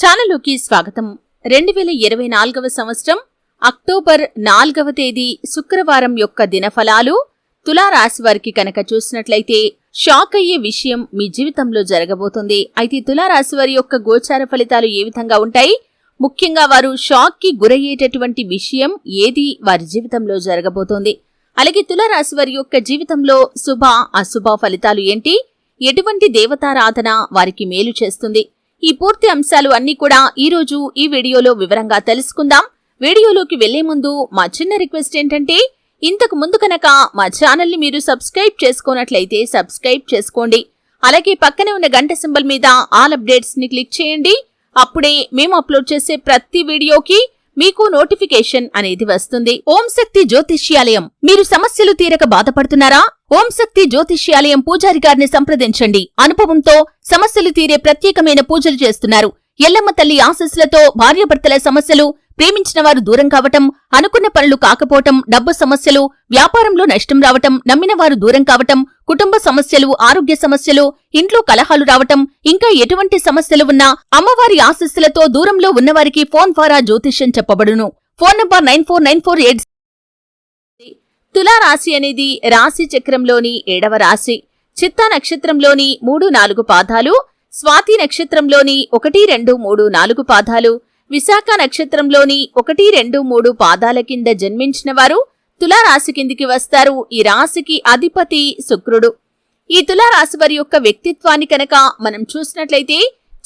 ఛానల్లోకి స్వాగతం. రెండు వేల ఇరవై నాలుగవ సంవత్సరం అక్టోబర్ నాలుగవ తేదీ శుక్రవారం యొక్క దినఫలాలు తులారాశి వారికి కనుక చూసినట్లయితే షాక్ అయ్యే విషయం మీ జీవితంలో జరగబోతుంది. అయితే తులారాశి వారి యొక్క గోచార ఫలితాలు ఏ విధంగా ఉంటాయి? ముఖ్యంగా వారు షాక్కి గురయ్యేటటువంటి విషయం ఏది వారి జీవితంలో జరగబోతోంది? అలాగే తులారాశి వారి యొక్క జీవితంలో శుభ అశుభ ఫలితాలు ఏంటి? ఎటువంటి దేవతారాధన వారికి మేలు చేస్తుంది? ఈ పూర్తి అంశాలు అన్ని కూడా ఈ రోజు ఈ వీడియోలో వివరంగా తెలుసుకుందాం. వీడియోలోకి వెళ్ళే ముందు మా చిన్న రిక్వెస్ట్ ఏంటంటే ఇంతకు ముందు కనుక మా ఛానల్ని మీరు సబ్స్క్రైబ్ చేసుకున్నట్లయితే సబ్స్క్రైబ్ చేసుకోండి. అలాగే పక్కనే ఉన్న గంట సింబల్ మీద ఆల్ అప్డేట్స్ని క్లిక్ చేయండి. అప్పుడే మేము అప్లోడ్ చేసే ప్రతి వీడియోకి మీకు నోటిఫికేషన్ అనేది వస్తుంది. ఓం శక్తి జ్యోతిష్యాలయం. మీరు సమస్యలు తీరక బాధపడుతున్నారా? ఓం శక్తి జ్యోతిష్యాలయం పూజారి గారిని సంప్రదించండి. అనుభవంతో సమస్యలు తీరే ప్రత్యేకమైన పూజలు చేస్తున్నారు. ఎల్లమ్మ తల్లి ఆశస్సులతో భార్యాభర్తల సమస్యలు ప్రేమించిన వారు దూరం కావటం అనుకున్న పనులు కాకపోవటం డబ్బు సమస్యలు వ్యాపారంలో నష్టం రావటం నమ్మిన వారు దూరం కావటం కుటుంబ సమస్యలు ఆరోగ్య సమస్యలు ఇంట్లో కలహాలు రావటం ఇంకా ఎటువంటి సమస్యలు ఉన్నా అమ్మవారి ఆశస్సులతో దూరంలో ఉన్నవారికి ఫోన్ ద్వారా జ్యోతిష్యం చెప్పబడును. Phone number nine four nine four eight తులారాశి అనేది రాశి చక్రంలోని ఏడవ రాశి. చిత్తా నక్షత్రంలోని మూడు నాలుగు పాదాలు స్వాతి నక్షత్రంలోని ఒకటి రెండు మూడు నాలుగు పాదాలు విశాఖ నక్షత్రంలోని ఒకటి రెండు మూడు పాదాల కింద జన్మించిన వారు తులారాశి కిందికి వస్తారు. ఈ రాశికి అధిపతి శుక్రుడు. ఈ తులారాశి వారి యొక్క వ్యక్తిత్వాన్ని కనుక మనం చూసినట్లయితే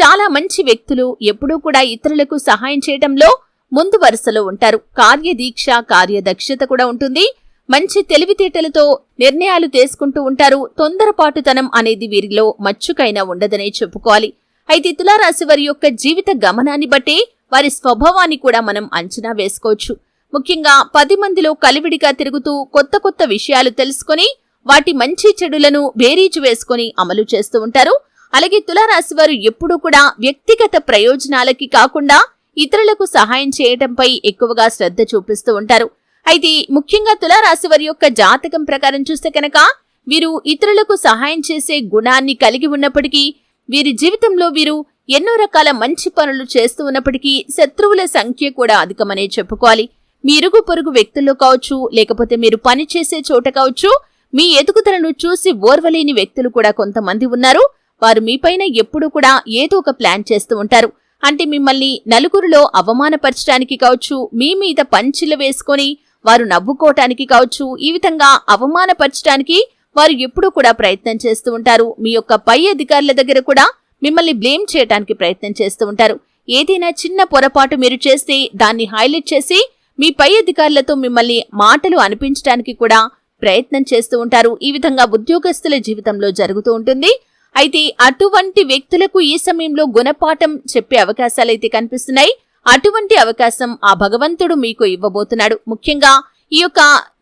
చాలా మంచి వ్యక్తులు ఎప్పుడూ కూడా ఇతరులకు సహాయం చేయడంలో ముందు వరుసలో ఉంటారు. కార్యదీక్ష కార్యదక్షత కూడా ఉంటుంది. మంచి తెలివితేటలతో నిర్ణయాలు తీసుకుంటూ ఉంటారు. తొందరపాటుతనం అనేది వీరిలో మచ్చుకైనా ఉండదనే చెప్పుకోవాలి. అయితే తులారాశి వారి యొక్క జీవిత గమనాన్ని బట్టి వారి స్వభావాన్ని కూడా మనం అంచనా వేసుకోవచ్చు. ముఖ్యంగా పది మందిలో కలివిడిగా తిరుగుతూ కొత్త కొత్త విషయాలు తెలుసుకొని వాటి మంచి చెడులను బేరీజు వేసుకొని అమలు చేస్తూ ఉంటారు. అలాగే తులారాశి వారు ఎప్పుడూ కూడా వ్యక్తిగత ప్రయోజనాలకి కాకుండా ఇతరులకు సహాయం చేయటంపై ఎక్కువగా శ్రద్ధ చూపిస్తూ ఉంటారు. అయితే ముఖ్యంగా తులారాశి వారి యొక్క జాతకం ప్రకారం చూస్తే కనుక వీరు ఇతరులకు సహాయం చేసే గుణాన్ని కలిగి ఉన్నప్పటికీ వీరి జీవితంలో వీరు ఎన్నో రకాల మంచి పనులు చేస్తూ ఉన్నప్పటికీ శత్రువుల సంఖ్య కూడా అధికమనే చెప్పుకోవాలి. మీ ఇరుగు పొరుగు వ్యక్తుల్లో కావచ్చు లేకపోతే మీరు పని చేసే చోట కావచ్చు మీ ఎదుగుదలను చూసి ఓర్వలేని వ్యక్తులు కూడా కొంతమంది ఉన్నారు. వారు మీపైన ఎప్పుడూ కూడా ఏదో ఒక ప్లాన్ చేస్తూ ఉంటారు. అంటే మిమ్మల్ని నలుగురిలో అవమానపరచడానికి కావచ్చు మీ మీద పంచిలు వేసుకొని వారు నవ్వుకోవటానికి కావచ్చు ఈ విధంగా అవమానపరచడానికి వారు ఎప్పుడూ కూడా ప్రయత్నం చేస్తూ ఉంటారు. మీ యొక్క పై అధికారుల దగ్గర కూడా మిమ్మల్ని బ్లేమ్ చేయడానికి ప్రయత్నం చేస్తూ ఉంటారు. ఏదైనా చిన్న పొరపాటు మీరు చేస్తే దాన్ని హైలైట్ చేసి మీ పై అధికారులతో మిమ్మల్ని మాటలు అనిపించడానికి కూడా ప్రయత్నం చేస్తూ ఉంటారు. ఈ విధంగా ఉద్యోగస్తుల జీవితంలో జరుగుతూ ఉంటుంది. అయితే అటువంటి వ్యక్తులకు ఈ సమయంలో గుణపాఠం చెప్పే అవకాశాలైతే కనిపిస్తున్నాయి. అటువంటి అవకాశం ఆ భగవంతుడు మీకు ఇవ్వబోతున్నాడు. ముఖ్యంగా ఈ యొక్క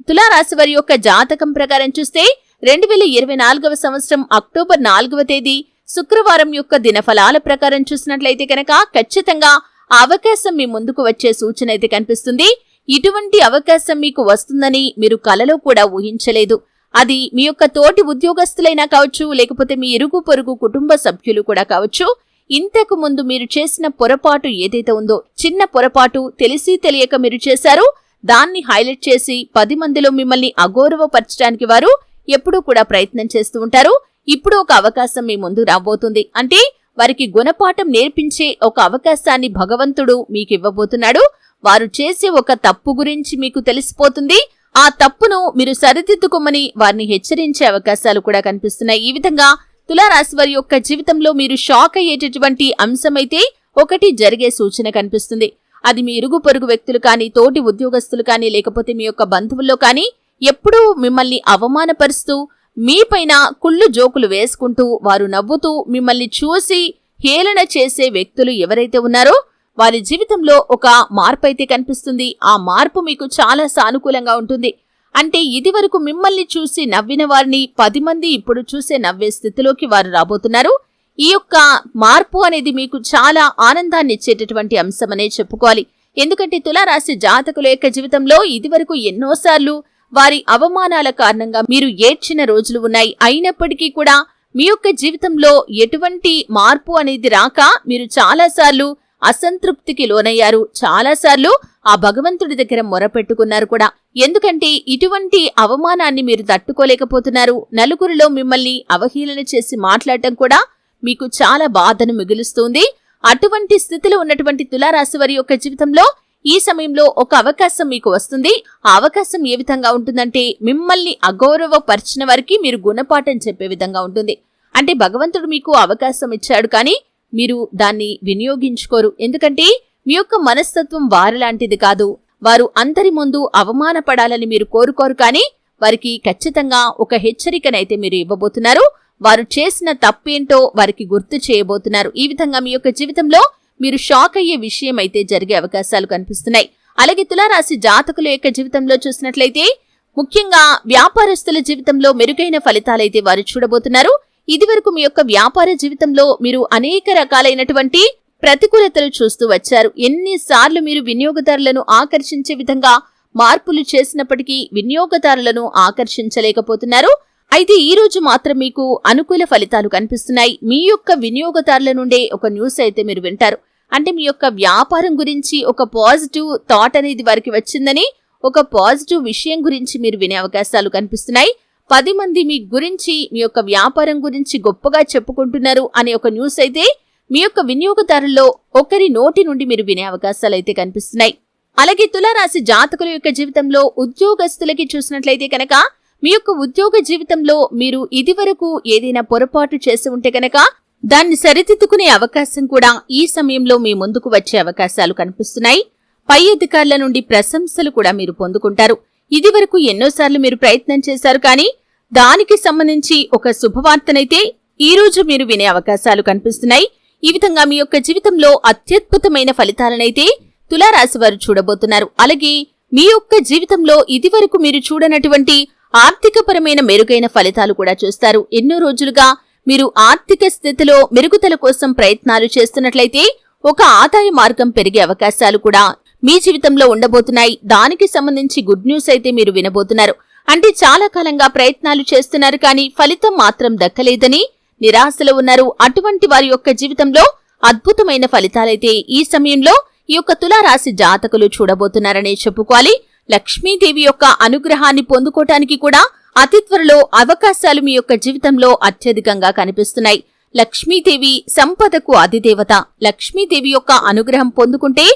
తులారాశి వారి యొక్క జాతకం ప్రకారం చూస్తే రెండు వేల ఇరవై నాలుగవ సంవత్సరం అక్టోబర్ నాలుగవ తేదీ శుక్రవారం యొక్క దినఫలాల ప్రకారం చూసినట్లయితే కనుక ఖచ్చితంగా అవకాశం మీ ముందుకు వచ్చే సూచన అయితే కనిపిస్తుంది. ఇటువంటి అవకాశం మీకు వస్తుందని మీరు కలలో కూడా ఊహించలేదు. అది మీ యొక్క తోటి ఉద్యోగస్తులైనా కావచ్చు లేకపోతే మీ ఇరుగు పొరుగు కుటుంబ సభ్యులు కూడా కావచ్చు. ఇంతకు ముందు మీరు చేసిన పొరపాటు ఏదైతే ఉందో చిన్న పొరపాటు తెలిసి తెలియక మీరు చేశారో. దాన్ని హైలైట్ చేసి పది మందిలో మిమ్మల్ని అగౌరవపరచడానికి వారు ఎప్పుడూ కూడా ప్రయత్నం చేస్తూ ఉంటారు. ఇప్పుడు ఒక అవకాశం మీ ముందు రాబోతుంది. అంటే వారికి గుణపాఠం నేర్పించే ఒక అవకాశాన్ని భగవంతుడు మీకు ఇవ్వబోతున్నాడు. వారు చేసే ఒక తప్పు గురించి మీకు తెలిసిపోతుంది. ఆ తప్పును మీరు సరిదిద్దుకోమని వారిని హెచ్చరించే అవకాశాలు కూడా కనిపిస్తున్నాయి. ఈ విధంగా తులారాశి వారి యొక్క జీవితంలో మీరు షాక్ అయ్యేటటువంటి అంశమైతే ఒకటి జరిగే సూచన కనిపిస్తుంది. అది మీ ఇరుగు పొరుగు వ్యక్తులు కానీ తోటి ఉద్యోగస్తులు కానీ లేకపోతే మీ యొక్క బంధువుల్లో కానీ ఎప్పుడూ మిమ్మల్ని అవమానపరుస్తూ మీపైన కుళ్ళు జోకులు వేసుకుంటూ వారు నవ్వుతూ మిమ్మల్ని చూసి హేళన చేసే వ్యక్తులు ఎవరైతే ఉన్నారో వారి జీవితంలో ఒక మార్పు అయితే కనిపిస్తుంది. ఆ మార్పు మీకు చాలా సానుకూలంగా ఉంటుంది. అంటే ఇదివరకు మిమ్మల్ని చూసి నవ్విన వారిని పది మంది ఇప్పుడు చూసే నవ్వే స్థితిలోకి వారు రాబోతున్నారు. ఈ యొక్క మార్పు అనేది మీకు చాలా ఆనందాన్ని ఇచ్చేటటువంటి అంశమనే చెప్పుకోవాలి. ఎందుకంటే తులారాశి జాతకుల యొక్క జీవితంలో ఇదివరకు ఎన్నోసార్లు వారి అవమానాల కారణంగా మీరు ఏడ్చిన రోజులు ఉన్నాయి. అయినప్పటికీ కూడా మీ యొక్క జీవితంలో ఎటువంటి మార్పు అనేది రాక మీరు చాలాసార్లు అసంతృప్తికి లోనయ్యారు. చాలాసార్లు ఆ భగవంతుడి దగ్గర మొరపెట్టుకున్నారు కూడా. ఎందుకంటే ఇటువంటి అవమానాన్ని మీరు తట్టుకోలేకపోతున్నారు. నలుగురిలో మిమ్మల్ని అవహేళన చేసి మాట్లాడటం కూడా మీకు చాలా బాధను మిగులుస్తుంది. అటువంటి స్థితిలో ఉన్నటువంటి తులారాశి వారి యొక్క జీవితంలో ఈ సమయంలో ఒక అవకాశం మీకు వస్తుంది. ఆ అవకాశం ఏ విధంగా ఉంటుందంటే మిమ్మల్ని అగౌరవపరిచిన వారికి మీరు గుణపాఠం చెప్పే విధంగా ఉంటుంది. అంటే భగవంతుడు మీకు అవకాశం ఇచ్చాడు కానీ మీరు దాన్ని వినియోగించుకోరు. ఎందుకంటే మీ యొక్క మనస్తత్వం వారిలాంటిది కాదు. వారు అందరి ముందు అవమానపడాలని మీరు కోరుకోరు కానీ వారికి ఖచ్చితంగా ఒక హెచ్చరికనైతే మీరు ఇవ్వబోతున్నారు. వారు చేసిన తప్పేంటో వారికి గుర్తు చేయబోతున్నారు. ఈ విధంగా మీ యొక్క జీవితంలో మీరు షాక్ అయ్యే విషయం అయితే జరిగే అవకాశాలు కనిపిస్తున్నాయి. అలాగే తులారాశి జాతకుల యొక్క జీవితంలో చూసినట్లయితే ముఖ్యంగా వ్యాపారస్తుల జీవితంలో మెరుగైన ఫలితాలైతే వారు చూడబోతున్నారు. ఇదివరకు మీ యొక్క వ్యాపార జీవితంలో మీరు అనేక రకాలైనటువంటి ప్రతికూలతలు చూస్తూ వచ్చారు. ఎన్నిసార్లు మీరు వినియోగదారులను ఆకర్షించే విధంగా మార్పులు చేసినప్పటికీ వినియోగదారులను ఆకర్షించలేకపోతున్నారు. అయితే ఈ రోజు మాత్రం మీకు అనుకూల ఫలితాలు కనిపిస్తున్నాయి. మీ యొక్క వినియోగదారుల నుండే ఒక న్యూస్ అయితే మీరు వింటారు. అంటే మీ యొక్క వ్యాపారం గురించి ఒక పాజిటివ్ థాట్ అనేది వారికి వచ్చిందని ఒక పాజిటివ్ విషయం గురించి మీరు వినే అవకాశాలు కనిపిస్తున్నాయి. పది మంది మీ గురించి మీ యొక్క వ్యాపారం గురించి గొప్పగా చెప్పుకుంటున్నారు అనే ఒక న్యూస్ అయితే మీ యొక్క వినియోగదారుల్లో ఒకరి నోటి నుండి మీరు వినే అవకాశాలు అయితే కనిపిస్తున్నాయి. అలాగే తులారాశి జాతకుల యొక్క జీవితంలో ఉద్యోగస్తులకి చూసినట్లయితే కనుక మీ యొక్క ఉద్యోగ జీవితంలో మీరు ఇదివరకు ఏదైనా పొరపాటు చేసి ఉంటే కనుక దాన్ని సరిదిద్దుకునే అవకాశం కూడా ఈ సమయంలో మీ ముందుకు వచ్చే అవకాశాలు కనిపిస్తున్నాయి. పై అధికారుల నుండి ప్రశంసలు కూడా మీరు పొందుకుంటారు. ఇదివరకు ఎన్నోసార్లు మీరు ప్రయత్నం చేశారు కానీ దానికి సంబంధించి ఒక శుభవార్తనైతే ఈ రోజు మీరు వినే అవకాశాలు కనిపిస్తున్నాయి. ఈ విధంగా మీ యొక్క జీవితంలో అత్యద్భుతమైన ఫలితాలనైతే తులారాశి వారు చూడబోతున్నారు. అలాగే మీ యొక్క జీవితంలో ఇదివరకు మీరు చూడనటువంటి ఆర్థికపరమైన మెరుగైన ఫలితాలు కూడా చూస్తారు. ఎన్నో రోజులుగా మీరు ఆర్థిక స్థితిలో మెరుగుదల కోసం ప్రయత్నాలు చేస్తున్నట్లయితే ఒక ఆదాయ మార్గం పెరిగే అవకాశాలు కూడా మీ జీవితంలో ఉండబోతున్నాయి. దానికి సంబంధించి గుడ్ న్యూస్ అయితే మీరు వినబోతున్నారు. అంటే చాలా కాలంగా ప్రయత్నాలు చేస్తున్నారు కానీ ఫలితం మాత్రం దక్కలేదని నిరాశలో ఉన్నారు. అటువంటి వారి యొక్క జీవితంలో అద్భుతమైన ఫలితాలైతే ఈ సమయంలో ఈ యొక్క తులారాశి జాతకులు చూడబోతున్నారనే చెప్పుకోవాలి. లక్ష్మీదేవి యొక్క అనుగ్రహాన్ని పొందుకోటానికి కూడా అతి త్వరలో అవకాశాలు మీ యొక్క జీవితంలో అత్యధికంగా కనిపిస్తున్నాయి. లక్ష్మీదేవి సంపదకు అధిదేవత. లక్ష్మీదేవి యొక్క అనుగ్రహం పొందుకుంటే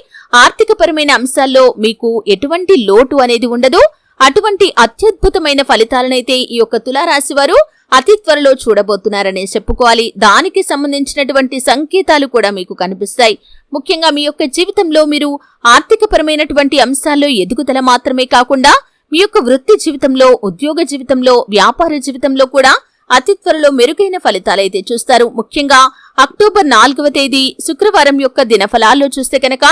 ఆర్థికపరమైన అంశాల్లో మీకు ఎటువంటి లోటు అనేది ఉండదు. అటువంటి అత్యద్భుతమైన ఫలితాలనైతే ఈ యొక్క తులారాశి వారు అతి త్వరలో చూడబోతున్నారనే చెప్పుకోవాలి. దానికి సంబంధించినటువంటి సంకేతాలు కూడా మీకు కనిపిస్తాయి. ముఖ్యంగా మీ యొక్క జీవితంలో మీరు ఆర్థికపరమైనటువంటి అంశాల్లో ఎదుగుదల మాత్రమే కాకుండా మీ యొక్క వృత్తి జీవితంలో ఉద్యోగ జీవితంలో వ్యాపార జీవితంలో కూడా అతి త్వరలో మెరుగైన ఫలితాలైతే చూస్తారు. ముఖ్యంగా అక్టోబర్ నాలుగవ తేదీ శుక్రవారం యొక్క దినఫలాల్లో చూస్తే కనుక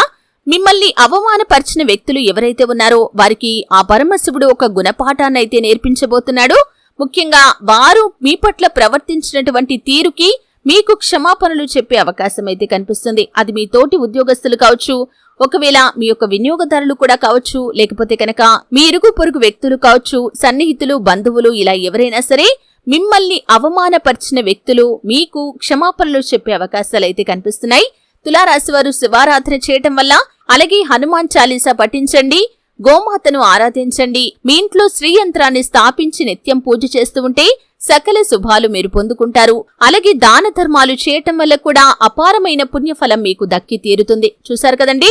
మిమ్మల్ని అవమానపరిచిన వ్యక్తులు ఎవరైతే ఉన్నారో వారికి ఆ పరమశివుడు ఒక గుణపాఠాన్నైతే నేర్పించబోతున్నాడు. ముఖ్యంగా వారు మీ పట్ల ప్రవర్తించినటువంటి తీరుకి మీకు క్షమాపణలు చెప్పే అవకాశం అయితే కనిపిస్తుంది. అది మీ తోటి ఉద్యోగస్తులు కావచ్చు ఒకవేళ మీ యొక్క వినియోగదారులు కూడా కావచ్చు లేకపోతే కనుక మీ ఇరుగు పొరుగు వ్యక్తులు కావచ్చు సన్నిహితులు బంధువులు ఇలా ఎవరైనా సరే మిమ్మల్ని అవమానపరిచిన వ్యక్తులు మీకు క్షమాపణలు చెప్పే అవకాశాలైతే కనిపిస్తున్నాయి. తులారాశివారు శివారాధన చేయటం వల్ల అలాగే హనుమాన్ చాలీసా పఠించండి గోమాతను ఆరాధించండి మీ ఇంట్లో శ్రీ యంత్రాన్ని స్థాపించి నిత్యం పూజ చేస్తూ ఉంటే సకల శుభాలు మీరు పొందుకుంటారు. అలాగే దాన ధర్మాలు చేయటం వల్ల కూడా అపారమైన పుణ్యఫలం మీకు దక్కి తీరుతుంది. చూశారు కదండి?